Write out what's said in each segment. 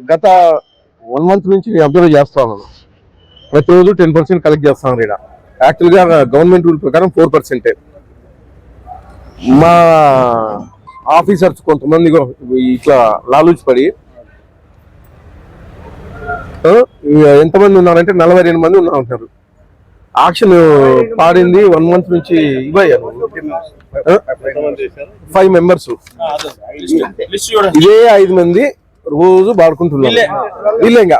గత one month నుంచి నేను అబ్జర్వ్ చేస్తా ఉన్నాను ప్రతిరోజు టెన్ పర్సెంట్ కలెక్ట్ చేస్తాను ఇక్కడ. యాక్చువల్గా గవర్నమెంట్ రూల్ ప్రకారం ఫోర్ పర్సెంటే మా ఆఫీసర్స్ కొంతమంది ఇట్లా లాలూచి పడి ఎంతమంది ఉన్నారంటే నలభై రెండు మంది ఉన్నారు ఆక్షన్ పాడింది వన్ మంత్ నుంచి ఇవ్వయ్యారు ఫైవ్ మెంబర్స్ ఇదే ఐదు మంది. రోజు పాడుకుంటున్నారు వీళ్ళే ఇంకా.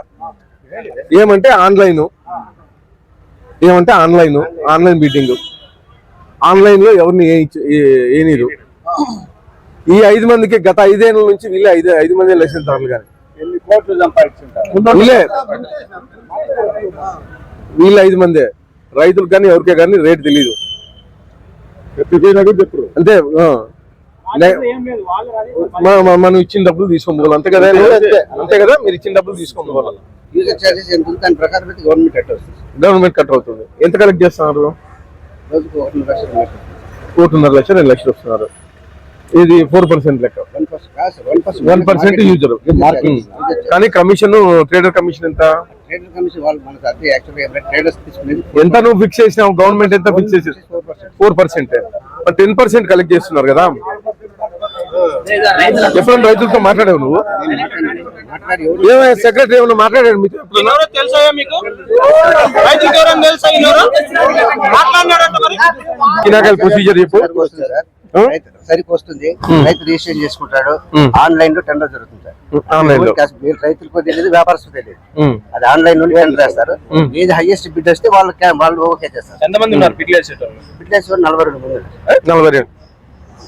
ఏమంటే ఆన్లైన్. ఏమంటే ఆన్లైన్. Online meeting. ఆన్లైన్లో ఎవరిని ఏనీరు. ఈ ఐదు మందికి గత ఐదేళ్ళ నుంచి వీళ్ళే ఐదు ఐదు మంది కానీ ఎన్ని కోట్లు సంపాదించుంటారు? వీళ్ళే. వీళ్ళు ఐదు మందే. రైతులు కానీ ఎవరికే కానీ రేట్ తెలియదు చెప్పరు అంతే మనం ఇచ్చిన డబ్బులు తీసుకొని పోవాలి అంతే కదా? అంతే కదా? మీరు ఇచ్చిన డబ్బులు తీసుకొని పోవాలి గవర్నమెంట్ కట్ వస్తుంది. గవర్నమెంట్ కట్ అవుతుంది ఎంత కలెక్ట్ చేస్తున్నారు? ఒకటి లక్షలు ఒకటిన్నర లక్షలు రెండు లక్షలు వస్తున్నారు. ఇది ఫోర్ పర్సెంట్ లెక్క. వన్ పర్సెంట్ యూజర్ కానీ కమిషన్ ట్రేడర్ కమిషన్ ఎంత? ఎంత నువ్వు ఫిక్స్ చేసినావు? గవర్నమెంట్ ఎంత ఫిక్స్ చేసి four percent ten percent collect చేస్తున్నారు కదా? ఎప్పుడైనా రైతులతో మాట్లాడావు నువ్వు? ఏమైనా సెక్రటరీ ఏమైనా మాట్లాడాడు? ఎవరో తెలుసా మీకు? రైతులకు ఎవరైనా తెలుసా ఎవరో ప్రొసీజర్ చెప్పు. సరికి వస్తుంది సార్ ఆ? రైతు సరికి వస్తుంది. రైతు రిజిస్ట్రేషన్ చేసుకుంటాడు. ఆన్లైన్లో టెండర్ జరుగుతుంది రైతులకు తెలియదు వ్యాపారస్తులకు తెలియదు. అది ఆన్లైన్లో టెండర్ వేస్తారు. ఏది హైయెస్ట్ బిడ్ వస్తే వాళ్ళు వాళ్ళు ఓకే చేస్తారు. ఎంతమంది ఉన్నారు? బిడ్డెస్ నలభై రెండు. నలభై రెండు.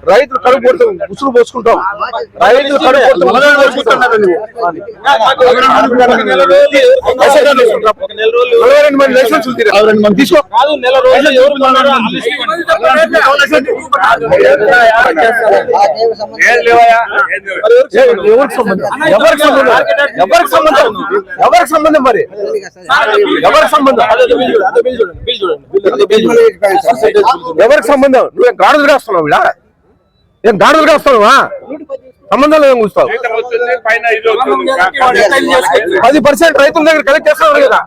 రెండు. రైతులు కడుపు కొడుతాం ఉసురు పోసుకుంటాం. రైతులు కడుపు రెండు తీసుకో కాదు నెల రోజులు ఎవరు ఎవరికి సంబంధం ఎవరికి సంబంధం ఎవరికి సంబంధం ఎవరికి సంబంధం మరి ఎవరికి సంబంధం. ఎవరికి సంబంధం? నువ్వేం గాడుదలుగా వస్తున్నావు ఇలా? ఏం గాడుదలుగా వస్తున్నావా సంబంధం లేదు. కూర్చోవు పది పర్సెంట్ రైతుల దగ్గర కలెక్ట్ చేస్తున్నారు కదా.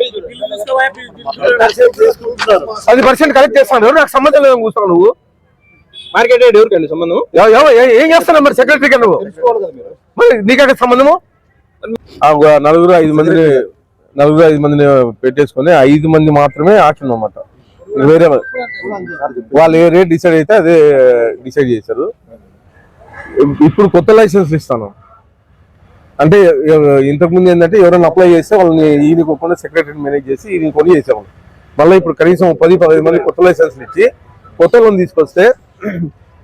పది పర్సెంట్ కలెక్ట్ చేస్తాను. నాకు సంబంధం లేదు కూర్చోవు నువ్వు? మార్కెట్ రేట్ ఎవరికండి సంబంధం? ఏ- ఏం చేస్తున్నావు మరి సెక్రటరీగా నువ్వు? మరి నీకు సంబంధము? నలుగురు ఐదు మందిని నలుగురు ఐదు మందిని పెట్టేసుకొని ఐదు మంది మాత్రమే ఆక్షన్ అన్నమాట. వేరే వాళ్ళు. ఏ రేట్ డిసైడ్ అయితే అదే డిసైడ్ చేశారు. ఇప్పుడు కొత్త లైసెన్స్ ఇస్తాను. అంటే ఇంతకు ముందు ఏంటంటే ఎవరైనా అప్లై చేస్తే వాళ్ళని ఈయన కొనుక్కొని సెక్రటరీ మేనేజ్ చేసి ఈయన కొని చేసేవాళ్ళు. మళ్ళీ ఇప్పుడు కనీసం పది పదహైదు మంది కొత్త లైసెన్స్లు ఇచ్చి కొత్త లోన్ తీసుకొస్తే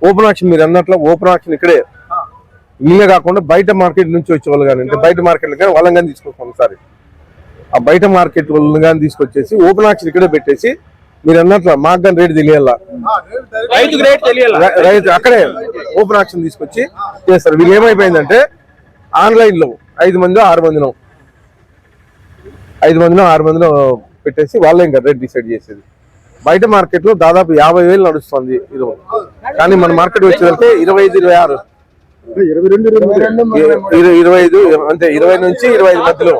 ఓపెన్ ఆక్షన్ మీరు అన్నట్లు ఓపెన్ ఆక్షన్ ఇక్కడే. వీళ్ళే కాకుండా బయట మార్కెట్ నుంచి వచ్చే వాళ్ళు కానీ అంటే బయట మార్కెట్లు కానీ వాళ్ళని కానీ తీసుకొస్తాం ఒకసారి. ఆ బయట మార్కెట్ వాళ్ళని కానీ తీసుకొచ్చేసి ఓపెన్ ఆక్షన్ ఇక్కడే పెట్టేసి మీరు అన్నట్లు మాకు కానీ రేటు తెలియాలా? రైతు అక్కడే ఓపెన్ ఆక్షన్ తీసుకొచ్చి చేస్తారు. వీళ్ళు ఏమైపోయిందంటే ఆన్లైన్లో ఐదు మంది ఆరు మందినో ఐదు మందినో ఆరు మందినో పెట్టేసి వాళ్ళే ఇంకా రేట్ డిసైడ్ చేసేది. బయట మార్కెట్లో దాదాపు యాభై వేలు నడుస్తుంది ఇది కానీ మన మార్కెట్ వచ్చేదంటే ఇరవై ఐదు ఇరవై ఆరు. ఇరవై ఇరవై ఐదు అంటే ఇరవై నుంచి ఇరవై ఐదు మధ్యలో.